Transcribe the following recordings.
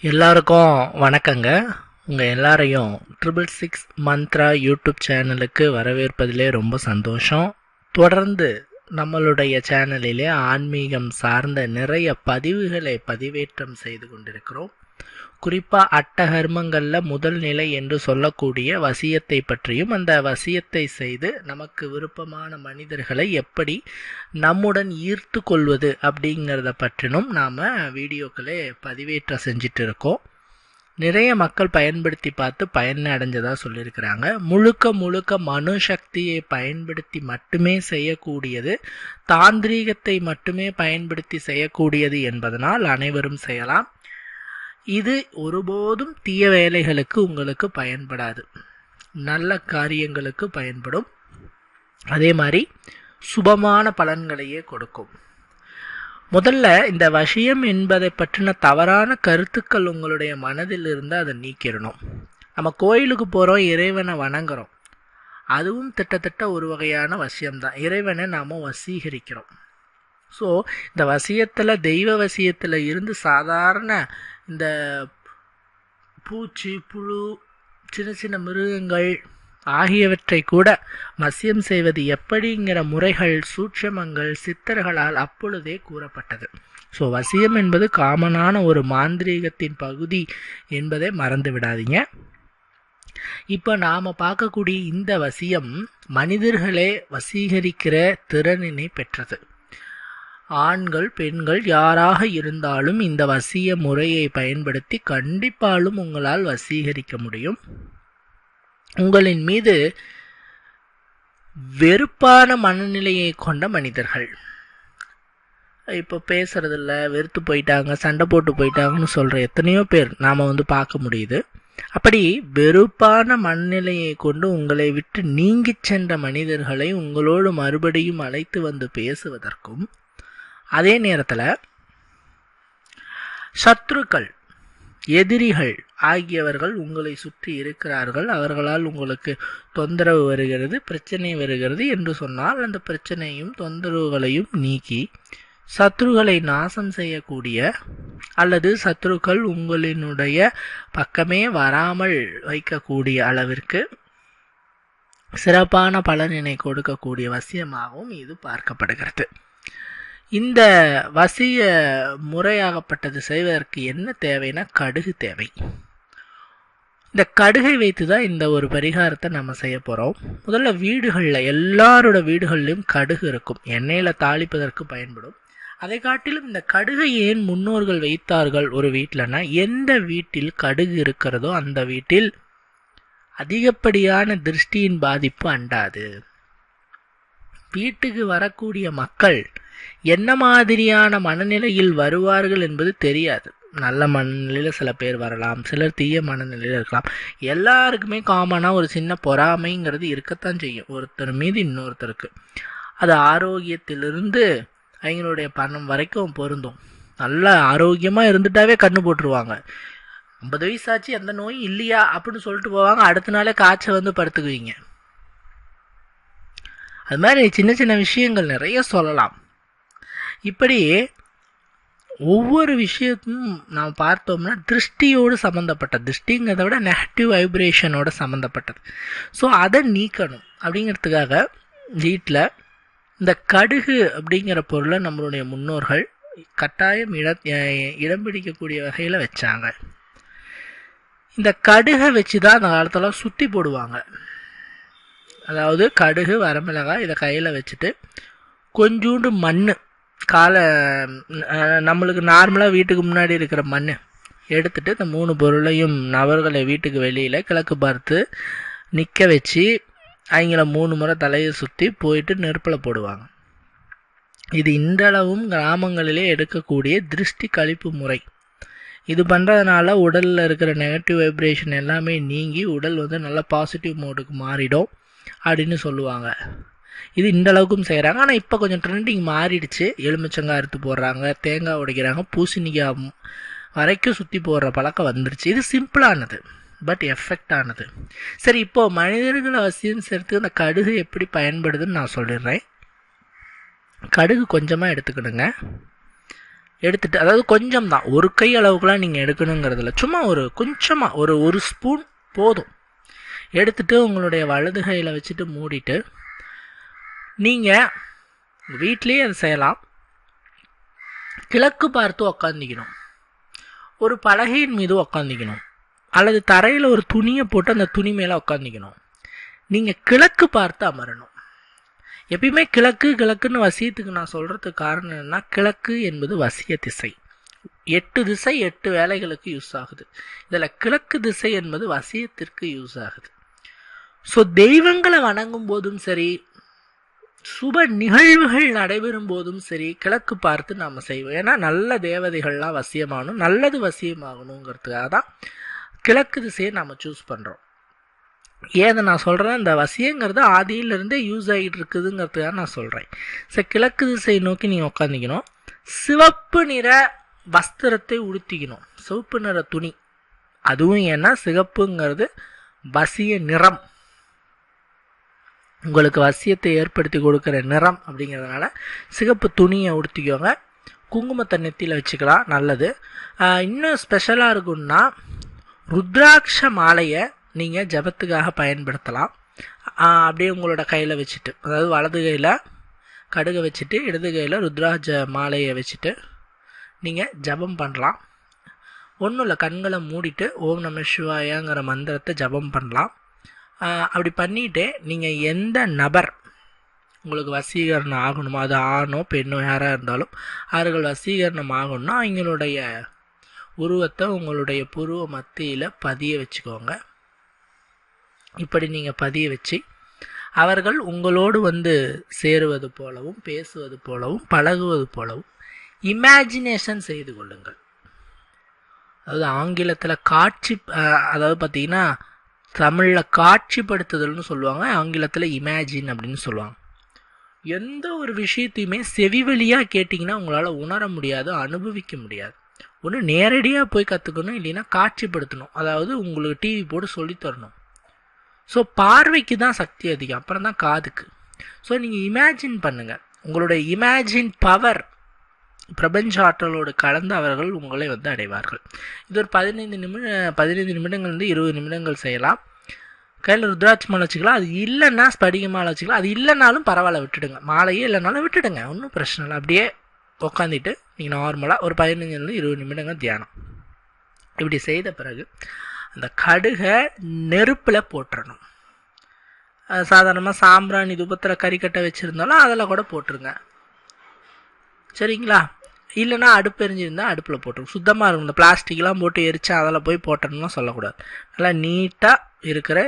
எல்லாருக்கும் வணக்கங்க. உங்கள் எல்லாரையும் ட்ரிபிள் சிக்ஸ் மந்த்ரா யூடியூப் சேனலுக்கு வரவேற்பதிலே ரொம்ப சந்தோஷம். தொடர்ந்து நம்மளுடைய சேனலிலே ஆன்மீகம் சார்ந்த நிறைய பதிவுகளை பதிவேற்றம் செய்து கொண்டிருக்கிறோம். குறிப்பாக அட்டகர்மங்களில் முதல் நிலை என்று சொல்லக்கூடிய வசியத்தை பற்றியும் அந்த வசியத்தை செய்து நமக்கு விருப்பமான மனிதர்களை எப்படி நம்முடன் ஈர்த்து கொள்வது அப்படிங்கிறத பற்றினும் நாம் வீடியோக்களே பதிவேற்றம் செஞ்சிட்டு இருக்கோம் நிறைய மக்கள் பயன்படுத்தி பார்த்து பயன் அடைஞ்சதாக சொல்லியிருக்கிறாங்க. முழுக்க முழுக்க மனு சக்தியை பயன்படுத்தி மட்டுமே செய்யக்கூடியது தாந்திரீகத்தை மட்டுமே பயன்படுத்தி செய்யக்கூடியது என்பதனால் அனைவரும் செய்யலாம். இது ஒருபோதும் தீய வேலைகளுக்கு உங்களுக்கு பயன்படாது. நல்ல காரியங்களுக்கு பயன்படும். அதே மாதிரி சுபமான பலன்களையே கொடுக்கும். முதல்ல இந்த வசியம் என்பதை பற்றின தவறான கருத்துக்கள் உங்களுடைய மனதில் இருந்து அதை நீக்கிடணும். நம்ம கோயிலுக்கு போகிறோம் இறைவனை வணங்குறோம். அதுவும் திட்டத்தட்ட ஒரு வகையான வசியம்தான். இறைவனை நாம் வசீகரிக்கிறோம். ஸோ இந்த வசியத்தில் தெய்வ வசியத்தில் இருந்து சாதாரண இந்த பூச்சி புழு சின்ன சின்ன மிருகங்கள் ஆகியவற்றை கூட வசியம் செய்வது எப்படிங்கிற முறைகள் சூட்சமங்கள் சித்தர்களால் அப்பொழுதே கூறப்பட்டது. ஸோ வசியம் என்பது காமனான ஒரு மாந்திரீகத்தின் பகுதி என்பதை மறந்து விடாதீங்க. இப்போ நாம் பார்க்கக்கூடிய இந்த வசியம் மனிதர்களே வசீகரிக்கிற திறனினை பெற்றது. ஆண்கள் பெண்கள் யாராக இருந்தாலும் இந்த வசிய முறையை பயன்படுத்தி கண்டிப்பாலும் உங்களால் வசீகரிக்க முடியும். உங்களின் மீது வெறுப்பான மனநிலையை கொண்ட மனிதர்கள். இப்போ பேசுறதில்ல வெறுத்து போயிட்டாங்க சண்டை போட்டு போயிட்டாங்கன்னு சொல்கிற எத்தனையோ பேர் நாம் வந்து பார்க்க முடியுது. அப்படி வெறுப்பான மனநிலையை கொண்டு உங்களை விட்டு நீங்கிச் சென்ற மனிதர்களை உங்களோடு மறுபடியும் அழைத்து வந்து பேசுவதற்கும் அதே நேரத்தில் சத்ருக்கள் எதிரிகள் ஆகியவர்கள் உங்களை சுற்றி இருக்கிறார்கள். அவர்களால் உங்களுக்கு தொந்தரவு வருகிறது பிரச்சனை வருகிறது என்று சொன்னால் அந்த பிரச்சனையும் தொந்தரவுகளையும் நீக்கி சத்ருகளை நாசம் செய்யக்கூடிய அல்லது சத்ருக்கள் உங்களினுடைய பக்கமே வராமல் வைக்கக்கூடிய அளவிற்கு சிறப்பான பலனினை கொடுக்கக்கூடிய வசியமாகவும் இது பார்க்கப்படுகிறது. இந்த வசிய முறையாகப்பட்டது செய்வதற்கு என்ன தேவைன்னா கடுகு தேவை. இந்த கடுகை வைத்து தான் இந்த ஒரு பரிகாரத்தை நம்ம செய்ய போகிறோம் முதல்ல வீடுகளில் எல்லாரோட வீடுகள்லையும் கடுகு இருக்கும். எண்ணெயில் தாளிப்பதற்கு பயன்படும். அதை காட்டிலும் இந்த கடுகை ஏன் முன்னோர்கள் வைத்தார்கள் ஒரு வீட்டில்னா எந்த வீட்டில் கடுகு இருக்கிறதோ அந்த வீட்டில் அதிகப்படியான திருஷ்டியின் பாதிப்பு அண்டாது. வீட்டுக்கு வரக்கூடிய மக்கள் என்ன மாதிரியான மனநிலையில் வருவார்கள் என்பது தெரியாது. நல்ல மனநிலையில் சில பேர் வரலாம் சிலர் தீய மனநிலையில் இருக்கலாம். எல்லாருக்குமே காமனாக ஒரு சின்ன பொறாமைங்கிறது இருக்கத்தான் செய்யும். ஒருத்தர் மீது இன்னொருத்தருக்கு. அது ஆரோக்கியத்திலிருந்து அவங்களுடைய பணம் வரைக்கும் பொருந்தும். நல்லா ஆரோக்கியமாக இருந்துட்டாவே கண்ணு போட்டுருவாங்க. ஐம்பது வயசாச்சு எந்த நோயும் இல்லையா அப்படின்னு சொல்லிட்டு போவாங்க. அடுத்த நாளே காய்ச்சல் வந்து படுத்துக்குவீங்க. அது மாதிரி சின்ன சின்ன விஷயங்கள் நிறைய சொல்லலாம். இப்படி ஒவ்வொரு விஷயத்தையும் நாம் பார்த்தோம்னா திருஷ்டியோடு சம்மந்தப்பட்ட திருஷ்டிங்கிறத விட நெகட்டிவ் வைப்ரேஷனோட சம்மந்தப்பட்டது ஸோ அதை நீக்கணும். அப்படிங்கிறதுக்காக வீட்டில் இந்த கடுகு அப்படிங்கிற பொருளை நம்மளுடைய முன்னோர்கள் கட்டாயம் இட இடம் பிடிக்கக்கூடிய வகையில் வச்சாங்க. இந்த கடுகை வச்சு தான் அந்த காலத்தில் சுற்றி போடுவாங்க. அதாவது கடுகு வரமிளகாய் இதை கையில் வச்சுட்டு கொஞ்சோண்டு மண் காலை நம்மளுக்கு நார்மலாக வீட்டுக்கு முன்னாடி இருக்கிற மண் எடுத்துட்டு இந்த மூணு பொருளையும் நபர்களை வீட்டுக்கு வெளியில் கிழக்கு பார்த்து நிற்க வச்சு அவங்கள மூணு முறை தலையை சுற்றி போயிட்டு நெருப்பில் போடுவாங்க. இது இன்றளவும் கிராமங்களிலே எடுக்கக்கூடிய திருஷ்டி கழிப்பு முறை. இது பண்ணுறதுனால உடலில் இருக்கிற நெகட்டிவ் வைப்ரேஷன் எல்லாமே நீங்கி உடல் வந்து நல்லா பாசிட்டிவ் மோடுக்கு மாறிடும் அப்படின்னு சொல்லுவாங்க. இது இந்த அளவுக்கும் செய்கிறாங்க ஆனால் இப்போ கொஞ்சம் ட்ரெண்டிங் மாறிடுச்சு. எலுமிச்சங்காய் அறுத்து போடுறாங்க தேங்காய் உடைக்கிறாங்க பூசணிக்காய் வரைக்கும் சுற்றி போடுற பழக்கம் வந்துருச்சு. இது சிம்பிளானது பட் எஃபெக்ட் ஆனது. சரி இப்போது மனிதர்கள் அவசியம் சேர்த்து அந்த கடுகு எப்படி பயன்படுதுன்னு நான் சொல்லிடுறேன். கடுகு கொஞ்சமாக எடுத்துக்கணுங்க. எடுத்துட்டு அதாவது கொஞ்சம் தான். ஒரு கை அளவுக்குலாம் நீங்கள் எடுக்கணுங்கிறதுல சும்மா ஒரு கொஞ்சமாக ஒரு ஒரு ஸ்பூன் போதும். எடுத்துட்டு உங்களுடைய வலது கையில் வச்சுட்டு மூடிட்டு நீங்கள் வீட்லேயே அதை செய்யலாம். கிழக்கு பார்த்து உக்காந்திக்கணும். ஒரு பலகையின் மீது உக்காந்திக்கணும். அல்லது தரையில் ஒரு துணியை போட்டு அந்த துணி மேலே உக்காந்திக்கணும். நீங்கள் கிழக்கு பார்த்து அமரணும். எப்பயுமே கிழக்கு கிழக்குன்னு வசியத்துக்கு நான் சொல்கிறதுக்கு காரணம் என்னென்னா கிழக்கு என்பது வசிய திசை. எட்டு திசை எட்டு வேலைகளுக்கு யூஸ் ஆகுது. இதில் கிழக்கு திசை என்பது வசியத்திற்கு யூஸ் ஆகுது. ஸோ தெய்வங்களை வணங்கும் போதும் சரி சுப நிகழ்வுகள் நடைபெறும் போதும் சரி கிழக்கு பார்த்து நாம் செய்வோம். ஏன்னா நல்ல தேவதைகள்லாம் வசியமாகணும் நல்லது வசியமாகணுங்கிறதுக்காக தான் கிழக்கு திசையை நாம் சூஸ் பண்ணுறோம் ஏதை நான் சொல்கிறேன் இந்த வசியங்கிறது ஆதியிலிருந்தே யூஸ் ஆகிட்டு இருக்குதுங்கிறதுக்காக நான் சொல்கிறேன் சரி கிழக்கு திசையை நோக்கி நீங்கள் உட்காந்திக்கணும் சிவப்பு நிற வஸ்திரத்தை உடுத்திக்கணும். சிவப்பு நிற துணி. அதுவும் ஏன்னா சிகப்புங்கிறது வசிய நிறம். உங்களுக்கு வசியத்தை ஏற்படுத்தி கொடுக்குற நிறம் அப்படிங்கிறதுனால சிகப்பு துணியை உடுத்திக்கோங்க. குங்குமத்தை நெத்தியில் வச்சுக்கலாம் நல்லது. இன்னும் ஸ்பெஷலாக இருக்குன்னா ருத்ராட்ச மாலையை நீங்கள் ஜபத்துக்காக பயன்படுத்தலாம். அப்படியே உங்களோட கையில் வச்சுட்டு அதாவது வலது கையில் கடுகை வச்சுட்டு இடது கையில் ருத்ராட்ச மாலையை வச்சுட்டு நீங்கள் ஜபம் பண்ணலாம். ஒன்றும் இல்லை கண்களை மூடிட்டு ஓம் நம சிவாயங்கிற மந்திரத்தை ஜபம் பண்ணலாம். அப்படி பண்ணிவிட்டு நீங்கள் எந்த நபர் உங்களுக்கு வசீகரணம் ஆகணுமோ அது ஆணோ பெண்ணோ யாராக இருந்தாலும் அவர்கள் வசீகரணம் ஆகணும்னா அவங்களுடைய உருவத்தை உங்களுடைய புருவ மத்தியில் பதிய வச்சுக்கோங்க. இப்படி நீங்கள் பதிய வச்சு அவர்கள் உங்களோடு வந்து சேருவது போலவும் பேசுவது போலவும் பழகுவது போலவும் இமேஜினேஷன் செய்து கொள்ளுங்கள். அதாவது ஆங்கிலத்தில் காட்சி அதாவது பார்த்தீங்கன்னா தமிழில் காட்சிப்படுத்துதல்னு சொல்லுவாங்க ஆங்கிலத்தில் இமேஜின் அப்படின்னு சொல்லுவாங்க. எந்த ஒரு விஷயத்தையுமே செவி வழியாக கேட்டிங்கன்னா உங்களால் உணர முடியாது அனுபவிக்க முடியாது. ஒன்று நேரடியாக போய் கற்றுக்கணும் இல்லைன்னா காட்சிப்படுத்தணும். அதாவது உங்களுக்கு டிவி போட்டு சொல்லித்தரணும் ஸோ பார்வைக்கு தான் சக்தி அதிகம். அப்புறம் தான் காதுக்கு. ஸோ நீங்கள் இமேஜின் பண்ணுங்கள் உங்களுடைய இமேஜின் பவர் பிரபஞ்ச ஆற்றலோடு கலந்து அவர்கள் உங்களை வந்து அடைவார்கள். இது ஒரு பதினைந்து நிமிட பதினைந்து நிமிடங்கள் வந்து இருபது நிமிடங்கள் செய்யலாம். கையில் ருத்ராட்சி மாலை வச்சுக்கலாம். அது இல்லைன்னா ஸ்படிக மாலை வச்சுக்கலாம். அது இல்லைனாலும் பரவாயில்ல விட்டுடுங்க. மாலையே இல்லைனாலும் விட்டுடுங்க. ஒன்றும் பிரச்சனை இல்லை. அப்படியே உட்காந்துட்டு நீங்கள் நார்மலாக ஒரு பதினஞ்சுலேருந்து இருபது நிமிடங்கள் தியானம். இப்படி செய்த பிறகு அந்த கடுகை நெருப்பில் போட்டுறணும். சாதாரணமாக சாம்பிராணி துபத்தில் கறிக்கட்டை வச்சுருந்தாலும் அதில் கூட போட்டுருங்க. சரிங்களா? இல்லைன்னா அடுப்பு எரிஞ்சிருந்தால் அடுப்பில் போட்டுரும் சுத்தமாக இருக்கும். இந்த பிளாஸ்டிக்லாம் போட்டு எரித்து அதில் போய் போட்டோம்னா சொல்லக்கூடாது. நல்லா நீட்டாக இருக்கிற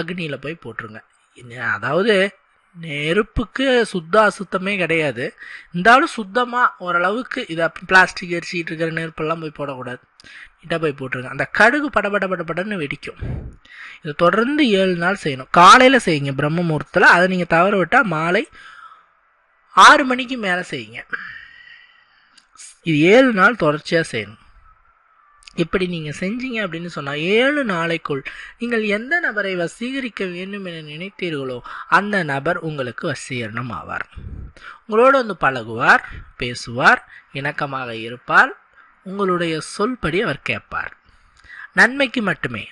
அக்னியில் போய் போட்டுருங்க. அதாவது நெருப்புக்கு சுத்த அசுத்தமே கிடையாது. இருந்தாலும் சுத்தமாக ஓரளவுக்கு இதை பிளாஸ்டிக் எரிச்சிக்கிட்டு இருக்கிற நெருப்பெல்லாம் போய் போடக்கூடாது. நீட்டாக போய் போட்டுருங்க. அந்த கடுகு படபட படபடன்னு வெடிக்கும். இதை தொடர்ந்து ஏழு நாள் செய்யணும். காலையில் செய்யுங்க. பிரம்ம முகூர்த்தத்தில். அதை நீங்கள் தவற விட்டால் மாலை ஆறு மணிக்கு மேலே செய்யுங்க. இது ஏழு நாள் தொடர்ச்சியாக செய்யணும். இப்படி நீங்கள் செஞ்சீங்க அப்படின்னு சொன்னால் ஏழு நாளைக்குள் நீங்கள் எந்த நபரை வசீகரிக்க வேண்டும் என நினைத்தீர்களோ அந்த நபர் உங்களுக்கு வசீகரணம் ஆவார் உங்களோடு வந்து பழகுவார் பேசுவார் இணக்கமாக இருப்பார் உங்களுடைய சொல்படி அவர் கேட்பார். நன்மைக்கு மட்டுமே.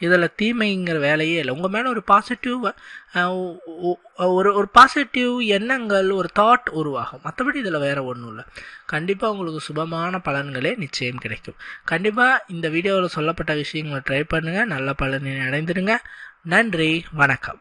இதில் தீமைங்கிற வேலையே இல்லை. உங்கள் மேலே ஒரு பாசிட்டிவ் ஒரு ஒரு பாசிட்டிவ் எண்ணங்கள் ஒரு தாட் உருவாகும். மற்றபடி இதில் வேறு ஒன்றும் இல்லை. கண்டிப்பாக உங்களுக்கு சுபமான பலன்களே நிச்சயம் கிடைக்கும். கண்டிப்பாக இந்த வீடியோவில் சொல்லப்பட்ட விஷயங்களை ட்ரை பண்ணுங்கள் நல்ல பலனை அடைந்துடுங்க. நன்றி. வணக்கம்.